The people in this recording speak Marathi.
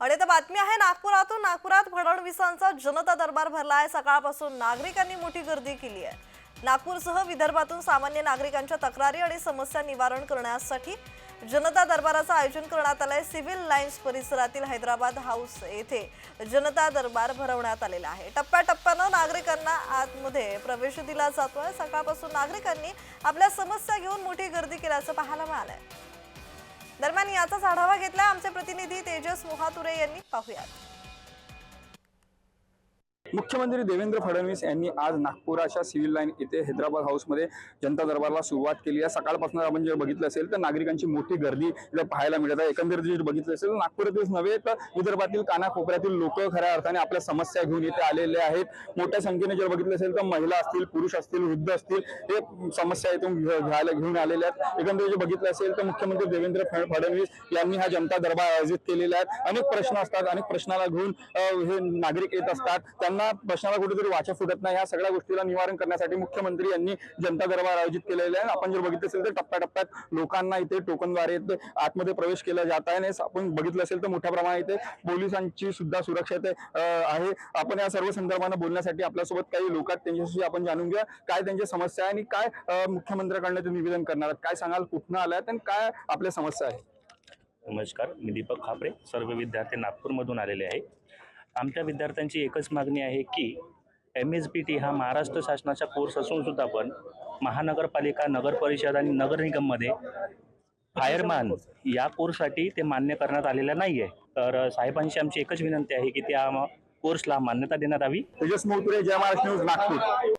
आणि आता बातमी आहे नागपुरातून नागपुरात फडणवीसांचा जनता दरबार भरला आहे. सकाळपासून नागरिकांनी मोठी गर्दी केली आहे. नागपूरसह विदर्भातून सामान्य नागरिकांच्या तक्रारी आणि समस्या निवारण करण्यासाठी जनता दरबाराचं आयोजन करण्यात आलंय. सिव्हिल लाईन्स परिसरातील हैदराबाद हाऊस येथे जनता दरबार भरवण्यात आलेला आहे. टप्प्याटप्प्यानं नागरिकांना आतमध्ये प्रवेश दिला जातोय. सकाळपासून नागरिकांनी आपल्या समस्या घेऊन मोठी गर्दी केल्याचं पाहायला मिळालंय. दरम्यान याचाच आढावा घेतला आमचे प्रतिनिधी तेजस मोहातुरे यांनी. पाहुयात. मुख्यमंत्री देवेंद्र फडणवीस यांनी आज नागपुराच्या सिव्हिल लाईन येथे हैदराबाद हाऊसमध्ये जनता दरबारला सुरुवात केली आहे. सकाळपासून आपण जर बघितलं असेल तर नागरिकांची मोठी गर्दी इथं पाहायला मिळत आहे. एकंदरीत जर बघितलं असेल तर नागपुरातीलच नव्हे तर विदर्भातील कानाकोपऱ्यातील लोक खऱ्या अर्थाने आपल्या समस्या घेऊन इथे आलेले आहेत. मोठ्या संख्येने जर बघितलं असेल तर महिला असतील पुरुष असतील वृद्ध असतील हे समस्या इथून घे- घ्यायला घेऊन आलेल्या आहेत. एकंदरीत जर बघितलं असेल तर मुख्यमंत्री देवेंद्र फडणवीस यांनी हा जनता दरबार आयोजित केलेला आहे. अनेक प्रश्न असतात. अनेक प्रश्नाला घेऊन हे नागरिक येत असतात. त्यांना प्रश्नाला कुठेतरी वाचा फुटत नाही. या सगळ्या गोष्टीला निवारण करण्यासाठी मुख्यमंत्री यांनी जनता दरबार आयोजित केलेले आहे. आपण जर बघितलं असेल तर टप्प्याटप्प्यात लोकांना इथे टोकनद्वारे इथे आतमध्ये प्रवेश केला जात आहे. आणि आपण बघितलं असेल तर मोठ्या प्रमाणात इथे पोलिसांची सुद्धा सुरक्षा इथे आहे. आपण या सर्व संदर्भानं बोलण्यासाठी आपल्यासोबत काही लोक आहेत. त्यांच्याशी आपण जाणून घ्या काय त्यांच्या समस्या आहे आणि काय मुख्यमंत्र्यांकडनं ते निवेदन करणार आहेत. काय सांगाल कुठनं आलाय आणि काय आपल्या समस्या आहे? नमस्कार. मी दीपक खापरे सर्व विद्यार्थी नागपूरमधून आलेले आहे. आमच्या विद्यार्थ्यांची एकच मागणी आहे की एम एस बी टी हा महाराष्ट्र शासनाचा कोर्स असून सुद्धा पण महानगरपालिका नगर परिषद आणि नगर निगममध्ये फायरमॅन या कोर्ससाठी ते मान्य करण्यात आलेलं नाही आहे तर साहेबांशी आमची एकच विनंती आहे की त्या कोर्सला मान्यता देण्यात यावी. तेजस मोहतुरे जय महाराष्ट्र न्यूज नागपूर.